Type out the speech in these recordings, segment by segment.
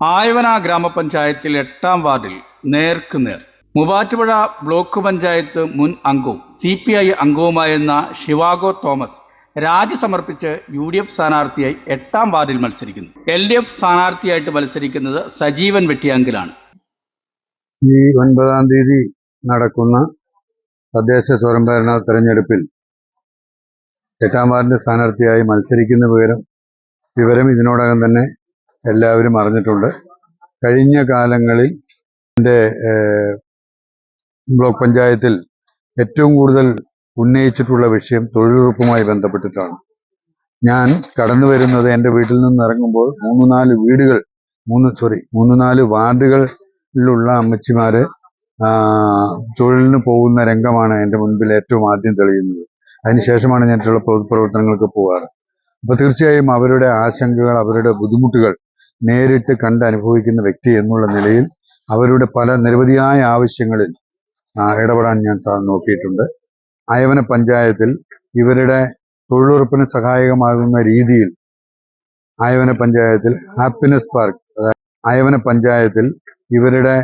ആയവന ഗ്രാമപഞ്ചായത്തിൽ എട്ടാം വാർഡിൽ നേർക്ക് നേർ. മൂവാറ്റുപുഴ ബ്ലോക്ക് പഞ്ചായത്ത് മുൻ അംഗവും സി പി ഐ അംഗവുമായിരുന്ന ഷിവാഗോ തോമസ് രാജി സമർപ്പിച്ച് യു ഡി എഫ് സ്ഥാനാർത്ഥിയായി എട്ടാം വാർഡിൽ മത്സരിക്കുന്നു. എൽ ഡി എഫ് സ്ഥാനാർത്ഥിയായിട്ട് മത്സരിക്കുന്നത് സജീവൻ വെട്ടിയാങ്കിലാണ്. ഈ ഒൻപതാം തീയതി നടക്കുന്ന തദ്ദേശ സ്വയംഭരണ തെരഞ്ഞെടുപ്പിൽ എട്ടാം വാർഡിന്റെ സ്ഥാനാർത്ഥിയായി മത്സരിക്കുന്ന വിവരം വിവരം ഇതിനോടകം തന്നെ എല്ലാവരും അറിഞ്ഞിട്ടുണ്ട്. കഴിഞ്ഞ കാലങ്ങളിൽ എന്റെ ബ്ലോക്ക് പഞ്ചായത്തിൽ ഏറ്റവും കൂടുതൽ ഉന്നയിച്ചിട്ടുള്ള വിഷയം തൊഴിലുറപ്പുമായി ബന്ധപ്പെട്ടിട്ടാണ്. ഞാൻ കടന്നു വരുന്നത് എന്റെ വീട്ടിൽ നിന്ന് ഇറങ്ങുമ്പോൾ മൂന്ന് നാല് വീടുകൾ മൂന്ന് സോറി മൂന്ന് നാല് വാർഡുകളിലുള്ള അമ്മച്ചിമാര് തൊഴിലിന് പോകുന്ന രംഗമാണ് എന്റെ മുൻപിൽ ഏറ്റവും ആദ്യം തെളിയുന്നത്. അതിനുശേഷമാണ് ഞാൻ ചില പൊതുപ്രവർത്തനങ്ങൾക്ക് പോകാറ്. അപ്പൊ തീർച്ചയായും അവരുടെ ആശങ്കകൾ അവരുടെ ബുദ്ധിമുട്ടുകൾ നേരിട്ട് കണ്ട് അനുഭവിക്കുന്ന വ്യക്തി എന്നുള്ള നിലയിൽ അവരുടെ പല നിരവധിയായ ആവശ്യങ്ങളിൽ ഇടപെടാൻ ഞാൻ നോക്കിയിട്ടുണ്ട്. അയവന പഞ്ചായത്തിൽ ഇവരുടെ തൊഴിലുറപ്പിന് സഹായകമാകുന്ന രീതിയിൽ അയവന പഞ്ചായത്തിൽ ഹാപ്പിനെസ് പാർക്ക് അയവന പഞ്ചായത്തിൽ ഇവരുടെ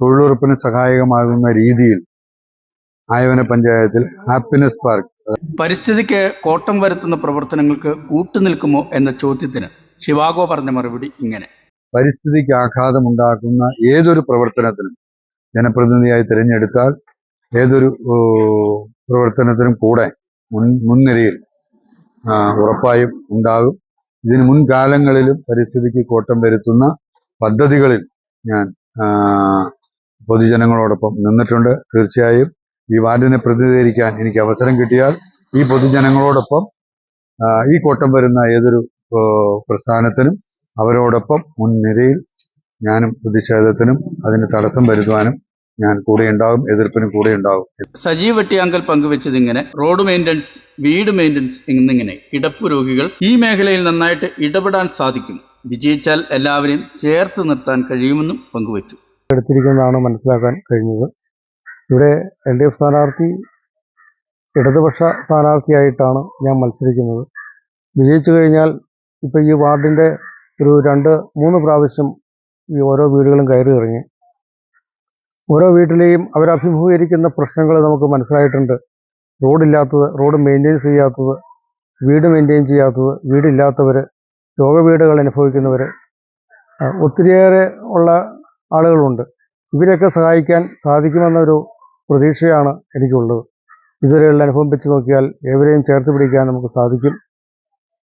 തൊഴിലുറപ്പിന് സഹായകമാകുന്ന രീതിയിൽ അയവന പഞ്ചായത്തിൽ ഹാപ്പിനെസ് പാർക്ക് പരിസ്ഥിതിക്ക് കോട്ടം വരുത്തുന്ന പ്രവർത്തനങ്ങൾക്ക് കൂട്ടുനിൽക്കുമോ എന്ന ചോദ്യത്തിന് ഷിവാഗോ പറഞ്ഞ മറുപടി ഇങ്ങനെ. പരിസ്ഥിതിക്ക് ആഘാതമുണ്ടാക്കുന്ന ഏതൊരു പ്രവർത്തനത്തിനും ജനപ്രതിനിധിയായി തിരഞ്ഞെടുത്താൽ ഏതൊരു പ്രവർത്തനത്തിനും കൂടെ മുൻ മുൻനിരയിൽ ഉറപ്പായും ഉണ്ടാകും. ഇതിന് മുൻകാലങ്ങളിലും പരിസ്ഥിതിക്ക് കോട്ടം വരുത്തുന്ന പദ്ധതികളിൽ ഞാൻ പൊതുജനങ്ങളോടൊപ്പം നിന്നിട്ടുണ്ട്. തീർച്ചയായും ഈ വാർഡിനെ പ്രതിനിധീകരിക്കാൻ എനിക്ക് അവസരം കിട്ടിയാൽ ഈ പൊതുജനങ്ങളോടൊപ്പം ഈ കോട്ടം വരുന്ന ഏതൊരു പ്രസ്ഥാനത്തിനും അവരോടൊപ്പം മുൻനിരയിൽ ഞാനും പ്രതിഷേധത്തിനും അതിന് തടസ്സം വരുത്തുവാനും ഞാൻ കൂടെ ഉണ്ടാകും എതിർപ്പിനും കൂടെ ഉണ്ടാകും സജീവ് വെട്ടിയാങ്കൽ പങ്കുവച്ചത് ഇങ്ങനെ റോഡ് മെയിന്റനൻസ് വീട് മെയിന്റനൻസ് എന്നിങ്ങനെ കിടപ്പ് രോഗികൾ ഈ മേഖലയിൽ നന്നായിട്ട് ഇടപെടാൻ സാധിക്കും. വിജയിച്ചാൽ എല്ലാവരെയും ചേർത്ത് നിർത്താൻ കഴിയുമെന്നും പങ്കുവച്ചു. എടുത്തിരിക്കുന്നതാണ് മനസ്സിലാക്കാൻ കഴിഞ്ഞത്. ഇവിടെ എൽ ഡി എഫ് സ്ഥാനാർത്ഥി ഇടതുപക്ഷ സ്ഥാനാർത്ഥിയായിട്ടാണ് ഞാൻ മത്സരിക്കുന്നത്. വിജയിച്ചു കഴിഞ്ഞാൽ ഇപ്പോൾ ഈ വാർഡിന്റെ ഒരു രണ്ട് മൂന്ന് പ്രാവശ്യം ഈ ഓരോ വീടുകളും കയറി ഇറങ്ങി. ഓരോ വീട്ടിലെയും അവരഭിമുഖീകരിക്കുന്ന പ്രശ്നങ്ങൾ നമുക്ക് മനസ്സിലായിട്ടുണ്ട്. റോഡില്ലാത്തത് റോഡ് മെയിന്റെയിൻ ചെയ്യാത്തത് വീട് മെയിന്റെയിൻ ചെയ്യാത്തത് വീടില്ലാത്തവർ രോഗവീടുകൾ അനുഭവിക്കുന്നവർ ഒത്തിരിയേറെ ഉള്ള ആളുകളുണ്ട്. ഇവരെയൊക്കെ സഹായിക്കാൻ സാധിക്കുമെന്നൊരു പ്രതീക്ഷയാണ് എനിക്കുള്ളത്. ഇതുവരെയുള്ള അനുഭവം വെച്ച് നോക്കിയാൽ ഏവരെയും ചേർത്ത് പിടിക്കാൻ നമുക്ക് സാധിക്കും.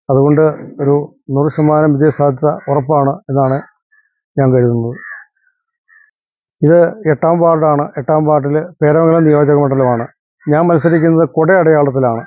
അതുകൊണ്ട് ഒരു നൂറ് ശതമാനം വിജയസാധ്യത ഉറപ്പാണ് എന്നാണ് ഞാൻ കരുതുന്നത്. ഇത് എട്ടാം വാർഡാണ്. എട്ടാം വാർഡിൽ പേരമംഗലം നിയോജക മണ്ഡലമാണ്. ഞാൻ മത്സരിക്കുന്നത് കൊട അടയാളത്തിലാണ്.